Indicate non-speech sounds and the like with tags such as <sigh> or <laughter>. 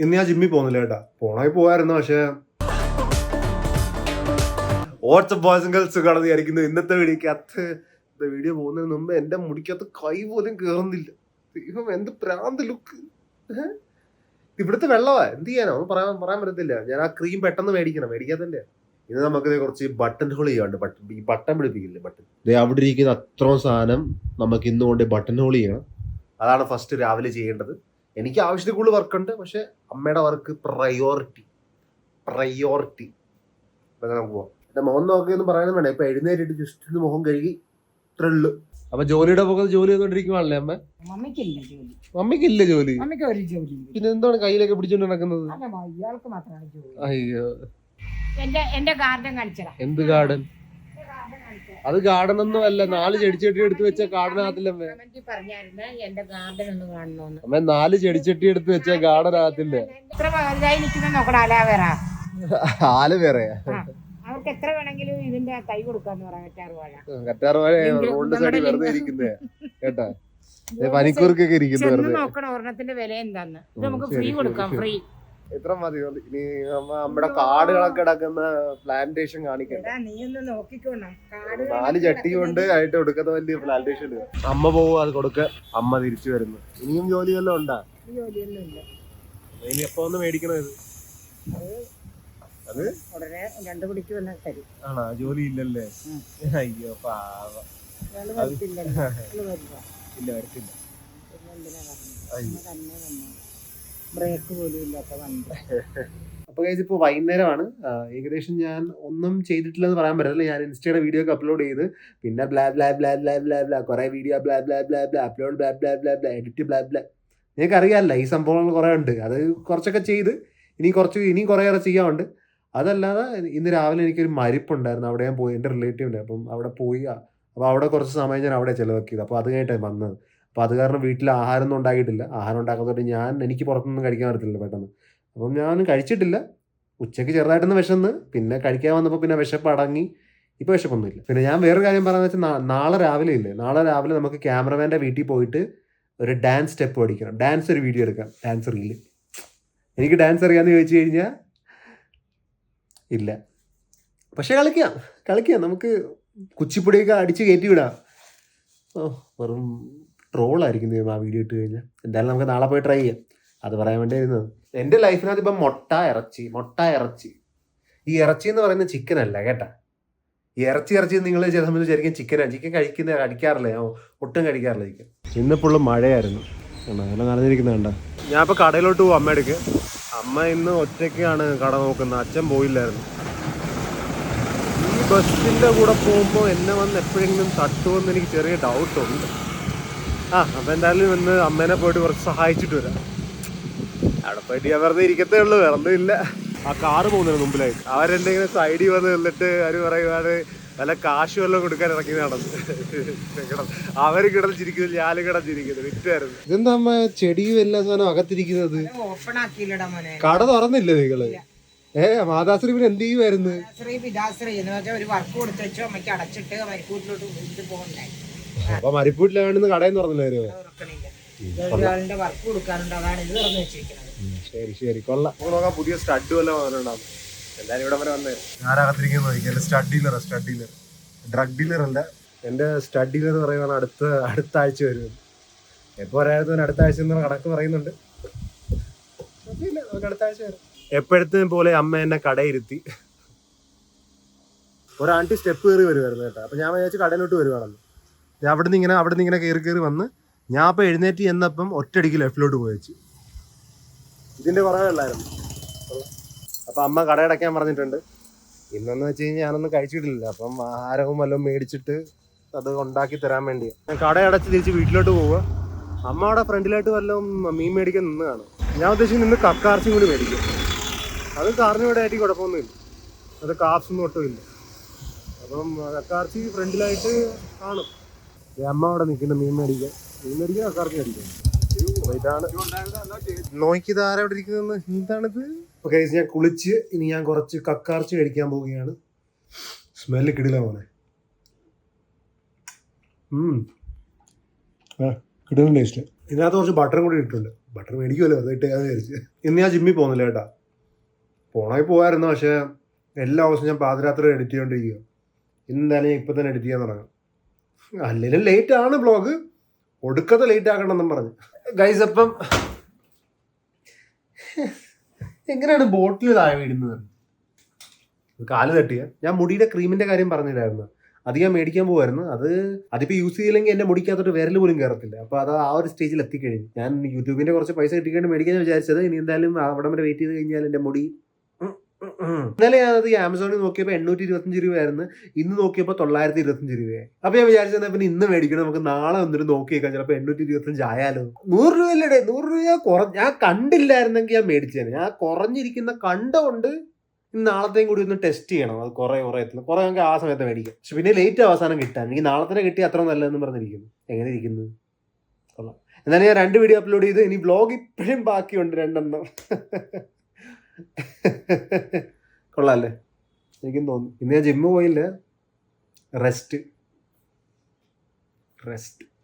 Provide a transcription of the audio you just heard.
ഇന്ന് ഞാൻ ജിമ്മിൽ പോകുന്നില്ല കേട്ടാ. പോണായി പോയായിരുന്നു പക്ഷേ വാട്സപ്പ് ബോയ്സും ഗേൾസ് ഇന്നത്തെ വിചാരിക്കുന്നു. ഇന്നത്തെ വീഡിയോക്കകത്ത് വീഡിയോ പോകുന്നതിന് മുമ്പ് എന്റെ മുടിക്കകത്ത് കൈ പോലും കേറുന്നില്ല. ദൈവം എന്ത് പ്രാന്ത് ലുക്ക് ഇവിടുത്തെ വെള്ളമാ എന്ത് ചെയ്യാനോ? ഒന്നും പറയാൻ പറയാൻ പറ്റത്തില്ല. ഞാൻ ആ ക്രീം പെട്ടെന്ന് മേടിക്കണം. മേടിക്കാത്തല്ലേ? ഇന്ന് നമുക്ക് കുറച്ച് ബട്ടൺ ഹോൾ ചെയ്യാണ്ട് ബട്ടൺ ഈ ബട്ടൺ പിടിപ്പിക്കില്ലേ? ബട്ടൺ അവിടെ ഇരിക്കുന്ന അത്രയും സാധനം നമുക്ക് ഇന്നുകൊണ്ട് ബട്ടൺ ഹോൾ ചെയ്യണം. അതാണ് ഫസ്റ്റ് രാവിലെ ചെയ്യേണ്ടത്. എനിക്ക് ആവശ്യത്തിൽ കൂടുതൽ വർക്ക് ഉണ്ട് പക്ഷെ അമ്മയുടെ വർക്ക് പ്രയോറിറ്റി പ്രയോറിറ്റി അങ്ങനെ നമുക്ക് പോവാം. എന്റെ മുഖം നോക്കിയൊന്നും പറയാനും വേണ്ട ഇപ്പൊ എഴുന്നേറ്റിട്ട് ജസ്റ്റ് ഒന്ന് മുഖം കഴുകി ഇത്രേ ഉള്ളു അപ്പൊ ജോലിയുടെ പുറത്ത് ജോലി ചെയ്തോണ്ടിരിക്കുവാണല്ലേ അമ്മ? മമ്മിക്കില്ല ജോലി. മമ്മിക്കില്ല ജോലി? മമ്മിക്ക് ഒരു ജോലി പിന്നെ എന്താണ് കയ്യിലൊക്കെ പിടിച്ചോണ്ട് നടക്കുന്നത്? അയ്യോ. എന്റെ എന്റെ ഗാർഡൻ കാണിച്ചടാ എന്ത് ഗാർഡൻ അത് ഗാർഡൻ ഒന്നും അല്ല. നാല് ചെടിച്ചട്ടി എടുത്ത് വെച്ച ഗാർഡൻ ആകത്തില്ലേ അമ്മേ അമ്മ നാല് ചെടിച്ചട്ടി എടുത്ത് വെച്ച ഗാർഡൻ ആകത്തില്ലേ ആൽ വേറെ. അവർക്ക് എത്ര വേണമെങ്കിലും ഇതിന്റെ തൈ കൊടുക്കാന്ന് പറയാം കറ്റാറ് വാഴ റോഡ് സൈഡിൽ വെറുതെ ഇരിക്കുന്നേ. കേട്ടാ? പനിക്കൂർക്കൊക്കെ ഇരിക്കുന്നു നോക്കണം ഒരെണ്ണത്തിന്റെ വില എന്താന്ന്. നമുക്ക് ഫ്രീ കൊടുക്കാം ഫ്രീ ഇത്ര മതി. ഇനി നമ്മ നമ്മുടെ കാടുകളൊക്കെ കിടക്കുന്ന പ്ലാന്റേഷൻ കാണിക്കണ്ട? നീ ഒന്ന് നോക്കിക്കോണം. കാട് നാല് ചട്ടി കൊണ്ട് ആയിട്ട് കൊടുക്കുന്ന വലിയ പ്ലാന്റേഷൻ അമ്മ പോവും അത് കൊടുക്ക. അമ്മ തിരിച്ചു വരുന്നു. ഇനിയും ജോലി വല്ലതും ഉണ്ടാ? ഇനി എപ്പോ ഒന്ന് മേടിക്കണത് അത്? ഉടനെ രണ്ടു വന്ന് തരും. ആണോ? ജോലി ഇല്ലല്ലേ? അയ്യോ പാവ. <laughs> ഇല്ല വരത്തില്ല. അയ്യോ. ബ്രേക്ക് പോലും ഇല്ലാത്ത വണ്ടി അപ്പൊ കഴിച്ച് ഇപ്പൊ വൈകുന്നേരമാണ് ഏകദേശം ഞാൻ ഒന്നും ചെയ്തിട്ടില്ലെന്ന് പറയാൻ പറ്റില്ല ഞാൻ ഇൻസ്റ്റയുടെ വീഡിയോ ഒക്കെ അപ്ലോഡ് ചെയ്ത് പിന്നെ blah blah blah blah blah blah കുറെ video blah blah blah blah upload blah blah blah blah edit blah blah നിങ്ങൾക്ക് അറിയാമല്ല ഈ സംഭവങ്ങൾ കുറേ ഉണ്ട് അത് കുറച്ചൊക്കെ ചെയ്ത് ഇനി കുറച്ച് ഇനിയും കുറേയേറെ ചെയ്യാറുണ്ട് അതല്ലാതെ ഇന്ന് രാവിലെ എനിക്കൊരു മരിപ്പുണ്ടായിരുന്നു അവിടെ ഞാൻ പോയി എന്റെ റിലേറ്റീവിന്റെ അപ്പം അവിടെ പോയി അപ്പോൾ അവിടെ കുറച്ച് സമയം ഞാൻ അവിടെ ചിലവാക്കിയത് അപ്പോൾ അത് കഴിഞ്ഞിട്ടാണ് വന്നത് അപ്പോൾ അത് കാരണം വീട്ടിൽ ആഹാരമൊന്നും ഉണ്ടാക്കിയിട്ടില്ല. ആഹാരം ഉണ്ടാക്കാത്തതുകൊണ്ട് ഞാൻ എനിക്ക് പുറത്തൊന്നും കഴിക്കാൻ പറ്റത്തില്ല പെട്ടെന്ന്. അപ്പം ഞാൻ കഴിച്ചിട്ടില്ല. ഉച്ചയ്ക്ക് ചെറുതായിട്ടൊന്ന് വിശന്ന് പിന്നെ കഴിക്കാൻ വന്നപ്പോൾ പിന്നെ വിശപ്പ് അടങ്ങി. ഇപ്പോൾ വിശപ്പൊന്നുമില്ല. പിന്നെ ഞാൻ വേറൊരു കാര്യം പറയാന്ന് വെച്ചാൽ നാളെ രാവിലെ ഇല്ലേ? നാളെ രാവിലെ നമുക്ക് ക്യാമറമാന്റെ വീട്ടിൽ പോയിട്ട് ഒരു ഡാൻസ് സ്റ്റെപ്പ് പഠിക്കണം. ഡാൻസ് ഒരു വീഡിയോ എടുക്കാം. Dance reel. എനിക്ക് ഡാൻസ് അറിയാമെന്ന് ചോദിച്ചു കഴിഞ്ഞാൽ ഇല്ല. പക്ഷെ കളിക്കാം. കളിക്കാം. നമുക്ക് കുച്ചിപ്പൊടിയൊക്കെ അടിച്ച് കയറ്റി വിടാം. ഓ വെറും ട്രോളായിരിക്കും ദൈവം ആ വീഡിയോ ഇട്ട് കഴിഞ്ഞാൽ. എന്തായാലും നമുക്ക് നാളെ പോയി ട്രൈ ചെയ്യാം. അത് പറയാൻ വേണ്ടി ഇരുന്നത് എന്റെ ലൈഫിനകത്ത് ഇപ്പം മുട്ട ഇറച്ചി മുട്ട ഇറച്ചി. ഈ ഇറച്ചി എന്ന് പറയുന്നത് ചിക്കൻ അല്ല കേട്ടാ? ഈ ഇറച്ചി ഇറച്ചി നിങ്ങൾ ചില സമയത്ത് വിചാരിക്കും ചിക്കനാണ് ചിക്കൻ കഴിക്കുന്ന കഴിക്കാറില്ല ഒട്ടും കഴിക്കാറില്ല ചിക്കൻ ഇന്നിപ്പോൾ മഴയായിരുന്നു. നല്ല നനഞ്ഞിരിക്കുന്ന കണ്ട? ഞാൻ ഇപ്പോൾ കടയിലോട്ട് പോകും അമ്മയുടെ അമ്മ ഇന്ന് ഒറ്റയ്ക്കാണ് കട നോക്കുന്നത്. അച്ഛൻ പോയില്ലായിരുന്നു. ഈ ബസ്സിന്റെ കൂടെ പോകുമ്പോൾ എന്നെ വന്ന് എപ്പോഴെങ്കിലും തട്ടുമെന്ന് എനിക്ക് ചെറിയ ഡൗട്ടുണ്ട് ആ അപ്പം എന്തായാലും ഇന്ന് അമ്മേനെ പോയിട്ട് കുറച്ച് സഹായിച്ചിട്ട് വരാം. അവിടെ പോയിട്ട് ഞാൻ വെറുതെ ഇരിക്കത്തേ ഉള്ളൂ വേറെ ഇല്ല. ആ കാറ് പോകുന്നതിന് മുമ്പിലായിട്ട്. അവരെന്തെങ്കിലും ഇങ്ങനെ സൈഡിൽ വന്ന് നിന്നിട്ട് അവർ പറയുവാണ് നല്ല കാശ് വല്ലതും കൊടുക്കാൻ ഇറങ്ങി നടന്നു. അവർ കിടച്ചിരിക്കുന്നു ഞാൻ കിടച്ചിരിക്കുന്നു വിറ്റായിരുന്നു. ഇതെന്താ അമ്മ ചെടിയും എല്ലാ സാധനം അകത്തിരിക്കുന്നത്? ഓപ്പൺ ആക്കിയില്ലടാ മോനെ. കട തുറന്നില്ല നിങ്ങൾ? ഏ മാതാശ്രീ പിന്നെ എന്ത് ചെയ്യുമായിരുന്നു ഒരു വർക്ക് കൊടുത്തു വെച്ചോ അമ്മയ്ക്ക് അടച്ചിട്ട് മരിക്കൂട്ടിലോട്ട് ഇത് പോകണ്ടേ അപ്പൊ മരിപ്പൂട്ടിലാണെന്ന് കടയിൽ കടയെന്ന് തുറക്കണില്ല ഒരാളിന്റെ വർക്ക് കൊടുക്കാനുണ്ട്. അതാണ് ഇത് തുറന്നു വെച്ചിരിക്കുന്നത്. ശരി ശരി. കൊള്ളാം. നോക്കാം പുതിയ സ്റ്റഡ് വല്ലതും വന്നിട്ടുണ്ടാവും. എല്ലാരും ഇവിടെ വരെ വന്നേ. ഞാനകത്തിരിക്കുന്നത് നോക്കി. എന്റെ stud dealer stud dealer drug dealer അല്ല. എന്റെ സ്റ്റഡ് ഡീലർ എന്ന് പറയുന്നത് അടുത്ത അടുത്ത ആഴ്ച വരും. എപ്പോ ഒരാഴ്ച അടുത്ത ആഴ്ച എന്ന് കണക്ക് പറയുന്നുണ്ട്. അടുത്ത ആഴ്ച വരും. എപ്പോഴത്തേയും പോലെ അമ്മ എന്നെ കടയിരുത്തി. ഒരാണ്ടി സ്റ്റെപ്പ് കയറി വരുമായിരുന്നു കേട്ടോ. അപ്പൊ ഞാൻ വിചാരിച്ചു കടയിലോട്ട് വരുവാണെന്ന്. അവിടെ നിന്ന് ഇങ്ങനെ അവിടെ നിന്ന് ഇങ്ങനെ കയറി കയറി വന്ന് ഞാൻ അപ്പൊ എഴുന്നേറ്റ് എന്നപ്പം ഒറ്റയടിക്ക് ലെഫ്റ്റിലോട്ട് പോയി ഇതിന്റെ കുറവേ ഉള്ളായിരുന്നു. അപ്പം അമ്മ കടയടയ്ക്കാൻ പറഞ്ഞിട്ടുണ്ട്. ഇന്നെന്ന് വെച്ച് കഴിഞ്ഞാൽ ഞാനൊന്നും കഴിച്ചിട്ടില്ല. അപ്പം ആഹാരവും വല്ലതും മേടിച്ചിട്ട് അത് ഉണ്ടാക്കി തരാൻ വേണ്ടിയാണ് ഞാൻ കടയടച്ച് തിരിച്ച് വീട്ടിലോട്ട് പോവുക അമ്മ അവിടെ ഫ്രണ്ടിലായിട്ട് വല്ലതും മീൻ മേടിക്കാൻ നിന്ന് കാണും ഞാൻ ഉദ്ദേശിക്കുന്നത് നിന്ന് കക്കാർച്ചും കൂടി മേടിക്കും. അത് കാറിന് ഇവിടെ ആയിട്ട് കുഴപ്പമൊന്നുമില്ല. അത് കാപ്സൊന്നും ഒട്ടുമില്ല. അപ്പം കക്കാർച്ചി ഫ്രണ്ടിലായിട്ട് കാണും. അമ്മ അവിടെ നിൽക്കുന്ന മീൻ മേടിക്കാൻ. മീൻ മേടിക്കാൻ ആൾക്കാർക്ക് മേടിക്കാം ഇതാണ് ആരവിടെ ഇരിക്കുന്നത് എന്താണിത്? കഴിച്ച് ഞാൻ കുളിച്ച് ഇനി ഞാൻ കുറച്ച് കക്കാർച്ചി കഴിക്കാൻ പോവുകയാണ്. സ്മെല്ല് കിടില പോലെ ടേസ്റ്റ് ഇതിനകത്ത് കുറച്ച് ബട്ടറും കൂടി ഇട്ടിട്ടുണ്ട്. ബട്ടർ മേടിക്കുമല്ലോ അത് ഇട്ടേക്കാന്ന് വിചാരിച്ച്. ഇന്ന് ഞാൻ ജിമ്മിൽ പോകുന്നില്ല കേട്ടാ. പോണായി പോകായിരുന്നു പക്ഷേ എല്ലാ ദിവസവും ഞാൻ പാതിരാത്രി എഡിറ്റ് ചെയ്തുകൊണ്ടിരിക്കുക ഇന്നെന്തായാലും ഞാൻ ഇപ്പം തന്നെ എഡിറ്റ് ചെയ്യാൻ തുടങ്ങാം. അല്ലെങ്കിൽ ലേറ്റ് ആണ് ബ്ലോഗ് ഒടുക്കത്തെ ലേറ്റ് ആക്കണമെന്നും പറഞ്ഞു. ഗൈസ് അപ്പം എങ്ങനെയാണ് ബോട്ടിൽ താഴെ വീഴുന്നത്? കാൽ തട്ടിയ. ഞാൻ മുടിയുടെ ക്രീമിന്റെ കാര്യം പറഞ്ഞില്ലായിരുന്നു. അത് ഞാൻ മേടിക്കാൻ പോകുമായിരുന്നു അത് അതിപ്പോൾ യൂസ് ചെയ്തില്ലെങ്കിൽ എന്റെ മുടിക്കകത്തോട്ട് വിരൽ പോലും കയറത്തില്ല അപ്പോൾ അത് ആ ഒരു സ്റ്റേജിൽ എത്തിക്കഴിഞ്ഞു. ഞാൻ യൂട്യൂബിന്റെ കുറച്ച് പൈസ കിട്ടിക്കൊണ്ട് മേടിക്കാൻ വിചാരിച്ചത്. ഇനി എന്തായാലും അവിടെ വരെ വെയിറ്റ് ചെയ്ത് കഴിഞ്ഞാൽ എന്റെ മുടി. ഇന്നലെ ഞാനത് ആമസോണിൽ നോക്കിയപ്പോൾ എണ്ണൂറ്റി ഇരുപത്തഞ്ച് രൂപയായിരുന്നു. ഇന്ന് നോക്കിയപ്പോൾ തൊള്ളായിരത്തി ഇരുപത്തഞ്ച് രൂപയായി. അപ്പൊ ഞാൻ വിചാരിച്ചത് പിന്നെ ഇന്ന് മേടിക്കണം നമുക്ക് നാളെ വന്നിട്ട് നോക്കിയേക്കാം. ചിലപ്പോൾ എണ്ണൂറ്റി ഇരുപത്തഞ്ച് ആയാലോ. നൂറ് രൂപയല്ലേ നൂറ് രൂപ കുറ ഞാൻ കണ്ടില്ലായിരുന്നെങ്കിൽ ഞാൻ മേടിച്ചേനെ. ഞാൻ കുറഞ്ഞിരിക്കുന്ന കണ്ടുകൊണ്ട് നാളത്തെയും കൂടി ഒന്ന് ടെസ്റ്റ് ചെയ്യണം. അത് കുറേ കുറെ എത്തുന്നു. കുറെ നമുക്ക് ആ സമയത്ത് മേടിക്കാം. പക്ഷെ പിന്നെ ലേറ്റ് അവസാനം കിട്ടാൻ. എനിക്ക് നാളെ തന്നെ കിട്ടി അത്ര നല്ലതെന്ന് പറഞ്ഞിരിക്കുന്നു. എങ്ങനെ ഇരിക്കുന്നു? കൊള്ളാം. എന്നാലും ഞാൻ രണ്ട് വീഡിയോ അപ്ലോഡ് ചെയ്ത് ഇനി ബ്ലോഗ് ഇപ്പോഴും ബാക്കിയുണ്ട് രണ്ടെണ്ണം. <laughs> കൊള്ളാല്ലേ? എനിക്കും തോന്നുന്നു. ഇന്ന് ഞാൻ ജിമ്മ് പോയില്ല. Rest rest